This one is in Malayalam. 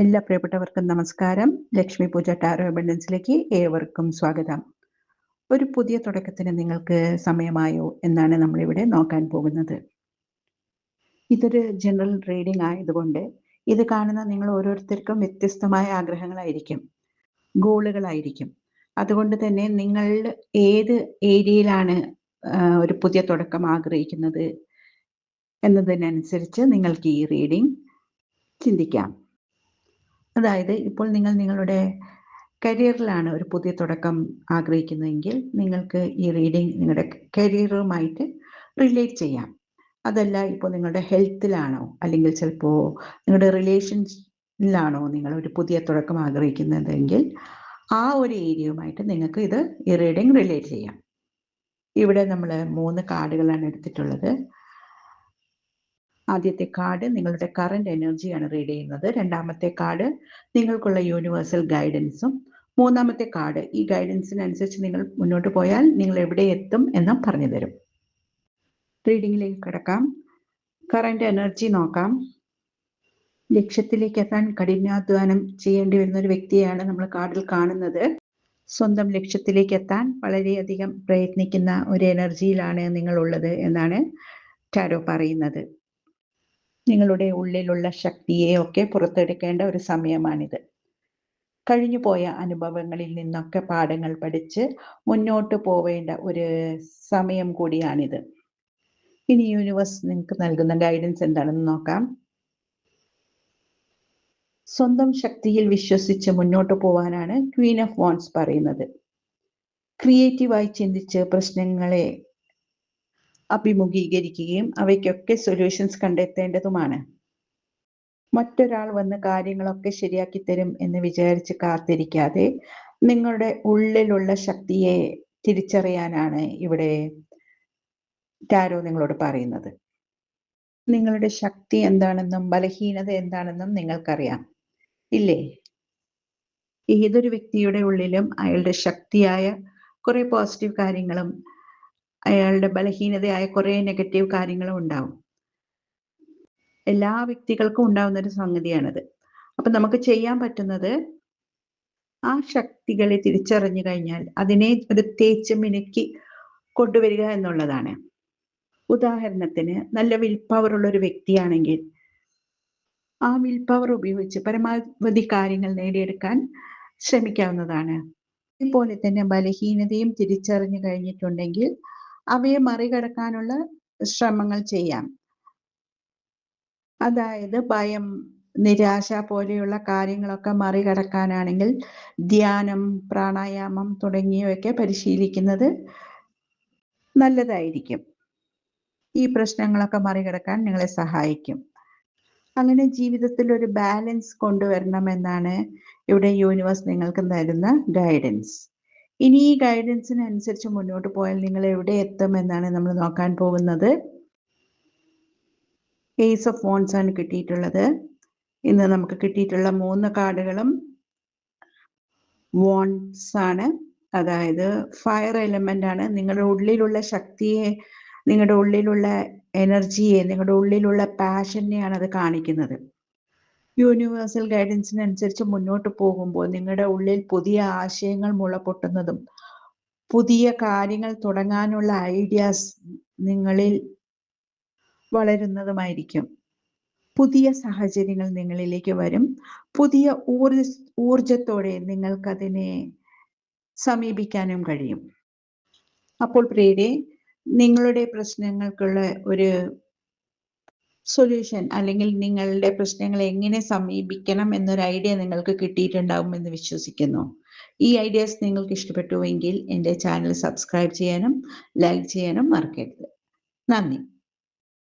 എല്ലാ പ്രിയപ്പെട്ടവർക്കും നമസ്കാരം. ലക്ഷ്മി പൂജ ടാരോ അബണ്ടൻസിലേക്ക് ഏവർക്കും സ്വാഗതം. ഒരു പുതിയ തുടക്കത്തിന് നിങ്ങൾക്ക് സമയമായോ എന്നാണ് നമ്മളിവിടെ നോക്കാൻ പോകുന്നത്. ഇതൊരു ജനറൽ റീഡിംഗ് ആയതുകൊണ്ട് ഇത് കാണുന്ന നിങ്ങൾ ഓരോരുത്തർക്കും വ്യത്യസ്തമായ ആഗ്രഹങ്ങളായിരിക്കും. ഗോളുകളായിരിക്കും. അതുകൊണ്ട് തന്നെ നിങ്ങൾ ഏത് ഏരിയയിലാണ് ഒരു പുതിയ തുടക്കം ആഗ്രഹിക്കുന്നത് എന്നതിനനുസരിച്ച് നിങ്ങൾക്ക് ഈ റീഡിംഗ് ചിന്തിക്കാം. അതായത് ഇപ്പോൾ നിങ്ങൾ നിങ്ങളുടെ കരിയറിലാണ് ഒരു പുതിയ തുടക്കം ആഗ്രഹിക്കുന്നതെങ്കിൽ നിങ്ങൾക്ക് ഈ റീഡിംഗ് നിങ്ങളുടെ കരിയറുമായിട്ട് റിലേറ്റ് ചെയ്യാം. അതല്ല ഇപ്പോൾ നിങ്ങളുടെ ഹെൽത്തിലാണോ അല്ലെങ്കിൽ ചിലപ്പോൾ നിങ്ങളുടെ റിലേഷൻസിലാണോ നിങ്ങൾ ഒരു പുതിയ തുടക്കം ആഗ്രഹിക്കുന്നതെങ്കിൽ ആ ഒരു ഏരിയയുമായിട്ട് നിങ്ങൾക്ക് ഇത് ഈ റീഡിംഗ് റിലേറ്റ് ചെയ്യാം. ഇവിടെ നമ്മൾ മൂന്ന് കാർഡുകളാണ് എടുത്തിട്ടുള്ളത്. ആദ്യത്തെ കാർഡ് നിങ്ങളുടെ കറണ്ട് എനർജിയാണ് റീഡ് ചെയ്യുന്നത്. രണ്ടാമത്തെ കാർഡ് നിങ്ങൾക്കുള്ള യൂണിവേഴ്സൽ ഗൈഡൻസും മൂന്നാമത്തെ കാർഡ് ഈ ഗൈഡൻസിനനുസരിച്ച് നിങ്ങൾ മുന്നോട്ട് പോയാൽ നിങ്ങൾ എവിടെ എത്തും എന്നും പറഞ്ഞു തരും റീഡിങ്ങിലേക്ക് കിടക്കാം. കറണ്ട് എനർജി നോക്കാം. ലക്ഷ്യത്തിലേക്ക് എത്താൻ കഠിനാധ്വാനം ചെയ്യേണ്ടി വരുന്ന ഒരു വ്യക്തിയാണ് നമ്മൾ കാർഡിൽ കാണുന്നത്. സ്വന്തം ലക്ഷ്യത്തിലേക്ക് എത്താൻ വളരെയധികം പ്രയത്നിക്കുന്ന ഒരു എനർജിയിലാണ് നിങ്ങളുള്ളത് എന്നാണ് ടാരോ പറയുന്നത്. നിങ്ങളുടെ ഉള്ളിലുള്ള ശക്തിയെ ഒക്കെ പുറത്തെടുക്കേണ്ട ഒരു സമയമാണിത്. കഴിഞ്ഞു പോയ അനുഭവങ്ങളിൽ നിന്നൊക്കെ പാഠങ്ങൾ പഠിച്ച് മുന്നോട്ട് പോവേണ്ട ഒരു സമയം കൂടിയാണിത്. ഇനി യൂണിവേഴ്സ് നിങ്ങൾക്ക് നൽകുന്ന ഗൈഡൻസ് എന്താണെന്ന് നോക്കാം. സ്വന്തം ശക്തിയിൽ വിശ്വസിച്ച് മുന്നോട്ട് പോവാനാണ് ക്വീൻ ഓഫ് വോൺസ് പറയുന്നത്. ക്രിയേറ്റീവായി ചിന്തിച്ച് പ്രശ്നങ്ങളെ അഭിമുഖീകരിക്കുകയും അവയ്ക്കൊക്കെ സൊല്യൂഷൻസ് കണ്ടെത്തേണ്ടതുമാണ്. മറ്റൊരാൾ വന്ന് കാര്യങ്ങളൊക്കെ ശരിയാക്കി തരും എന്ന് വിചാരിച്ച് കാത്തിരിക്കാതെ നിങ്ങളുടെ ഉള്ളിലുള്ള ശക്തിയെ തിരിച്ചറിയാനാണ് ഇവിടെ ടാരോ നിങ്ങളോട് പറയുന്നത്. നിങ്ങളുടെ ശക്തി എന്താണെന്നും ബലഹീനത എന്താണെന്നും നിങ്ങൾക്കറിയാം. ഇല്ലേ? ഏതൊരു വ്യക്തിയുടെ ഉള്ളിലും അയാളുടെ ശക്തിയായ കുറെ പോസിറ്റീവ് കാര്യങ്ങളും അയാളുടെ ബലഹീനതയായ കുറെ നെഗറ്റീവ് കാര്യങ്ങളും ഉണ്ടാവും. എല്ലാ വ്യക്തികൾക്കും ഉണ്ടാവുന്ന ഒരു സംഗതിയാണത്. അപ്പൊ നമുക്ക് ചെയ്യാൻ പറ്റുന്നത് ആ ശക്തികളെ തിരിച്ചറിഞ്ഞു കഴിഞ്ഞാൽ അതിനെ ഒരു തേച്ച് മിനുക്കി കൊണ്ടുവരിക എന്നുള്ളതാണ്. ഉദാഹരണത്തിന് നല്ല വിൽ പവർ ഉള്ള ഒരു വ്യക്തിയാണെങ്കിൽ ആ വിൽ പവർ ഉപയോഗിച്ച് പരമാവധി കാര്യങ്ങൾ നേടിയെടുക്കാൻ ശ്രമിക്കാവുന്നതാണ്. അതുപോലെ തന്നെ ബലഹീനതയും തിരിച്ചറിഞ്ഞു കഴിഞ്ഞിട്ടുണ്ടെങ്കിൽ അവയെ മറികടക്കാനുള്ള ശ്രമങ്ങൾ ചെയ്യാം. അതായത് ഭയം നിരാശ പോലെയുള്ള കാര്യങ്ങളൊക്കെ മറികടക്കാനാണെങ്കിൽ ധ്യാനം പ്രാണായാമം തുടങ്ങിയവയൊക്കെ പരിശീലിക്കുന്നത് നല്ലതായിരിക്കും. ഈ പ്രശ്നങ്ങളൊക്കെ മറികടക്കാൻ നിങ്ങളെ സഹായിക്കും. അങ്ങനെ ജീവിതത്തിൽ ഒരു ബാലൻസ് കൊണ്ടുവരണമെന്നാണ് ഇവിടെ യൂണിവേഴ്സ് നിങ്ങൾക്ക് തരുന്ന ഗൈഡൻസ്. ഇനി ഈ ഗൈഡൻസിന് അനുസരിച്ച് മുന്നോട്ട് പോയാൽ നിങ്ങൾ എവിടെ എത്തും എന്നാണ് നമ്മൾ നോക്കാൻ പോകുന്നത്. ഏസ് ഓഫ് ഫോൺസ് ആണ് കിട്ടിയിട്ടുള്ളത്. ഇന്ന് നമുക്ക് കിട്ടിയിട്ടുള്ള മൂന്ന് കാർഡുകളും വോൺസ് ആണ്. അതായത് ഫയർ എലമെന്റ് ആണ്. നിങ്ങളുടെ ഉള്ളിലുള്ള ശക്തിയെ നിങ്ങളുടെ ഉള്ളിലുള്ള എനർജിയെ നിങ്ങളുടെ ഉള്ളിലുള്ള പാഷനെയാണ് അത് കാണിക്കുന്നത്. യൂണിവേഴ്സൽ ഗൈഡൻസിനനുസരിച്ച് മുന്നോട്ട് പോകുമ്പോൾ നിങ്ങളുടെ ഉള്ളിൽ പുതിയ ആശയങ്ങൾ മുളപൊട്ടുന്നതും പുതിയ കാര്യങ്ങൾ തുടങ്ങാനുള്ള ഐഡിയാസ് നിങ്ങളിൽ വളരുന്നതുമായിരിക്കും. പുതിയ സാഹചര്യങ്ങൾ നിങ്ങളിലേക്ക് വരും. പുതിയ ഊർജ ഊർജത്തോടെ നിങ്ങൾക്കതിനെ സമീപിക്കാനും കഴിയും. അപ്പോൾ പ്രിയരെ നിങ്ങളുടെ പ്രശ്നങ്ങൾക്കുള്ള ഒരു സൊല്യൂഷൻ അല്ലെങ്കിൽ നിങ്ങളുടെ പ്രശ്നങ്ങളെ എങ്ങനെ സമീപിക്കണം എന്നൊരു ഐഡിയ നിങ്ങൾക്ക് കിട്ടിയിട്ടുണ്ടാവും എന്ന് വിശ്വസിക്കുന്നു. ഈ ഐഡിയാസ് നിങ്ങൾക്ക് ഇഷ്ടപ്പെട്ടുവെങ്കിൽ എന്റെ ചാനൽ സബ്സ്ക്രൈബ് ചെയ്യാനും ലൈക്ക് ചെയ്യാനും മറക്കരുത്. നന്ദി.